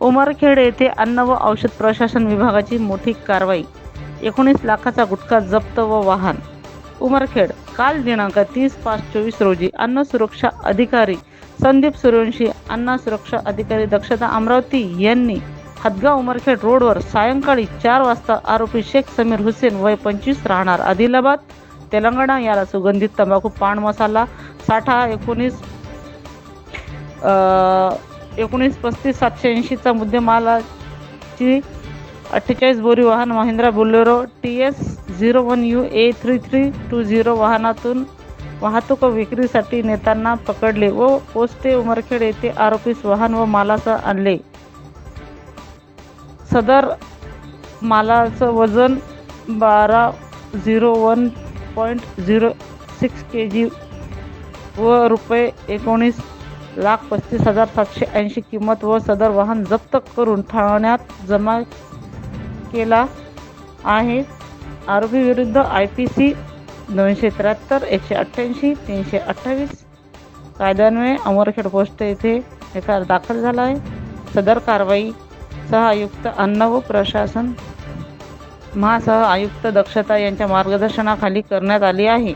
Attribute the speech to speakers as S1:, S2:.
S1: उमरखेड येथे अन्न व औषध प्रशासन विभागाची मोठी कारवाई. एकोणीस लाखाचा गुटखा जप्त व वाहन. उमरखेड काल दिनांक तीस पाच चोवीस रोजी अन्न सुरक्षा अधिकारी संदीप सूर्यवंशी अन्न सुरक्षा अधिकारी दक्षता अमरावती यांनी हदगाव उमरखेड रोडवर सायंकाळी चार वाजता आरोपी शेख समीर हुसेन वय पंचवीस राहणार आदिलाबाद तेलंगणा याला सुगंधित तंबाखू पान मसाला साठा एकोणीस एकोणीस पस्तीस सातशे ऐंशीचा मुद्देमालाची अठ्ठेचाळीस बोरी वाहन Mahindra Bolero T S zero one U A three three two zero वाहनातून वाहतूक विक्रीसाठी नेताना पकडले व पोस्टे उमरखेड येथे आरोपीस वाहन व मालासह आणले. सदर मालाचं वजन बारा zero one point zero six K G व रुपये एकोणीस लाख पस्तीस हजार सातशे ऐंशी किंमत व सदर वाहन जप्त करून ठाण्यात जमा केला आहे. आरोपीविरुद्ध आय पी सी दोनशे त्र्याहत्तर एकशे अठ्ठ्याऐंशी तीनशे अठ्ठावीस कायद्यान्वये अमरखेड पोस्ट येथे एफ दाखल झाला आहे. सदर कारवाई सह आयुक्त अन्न व प्रशासन महासह आयुक्त दक्षता यांच्या मार्गदर्शनाखाली करण्यात आली आहे.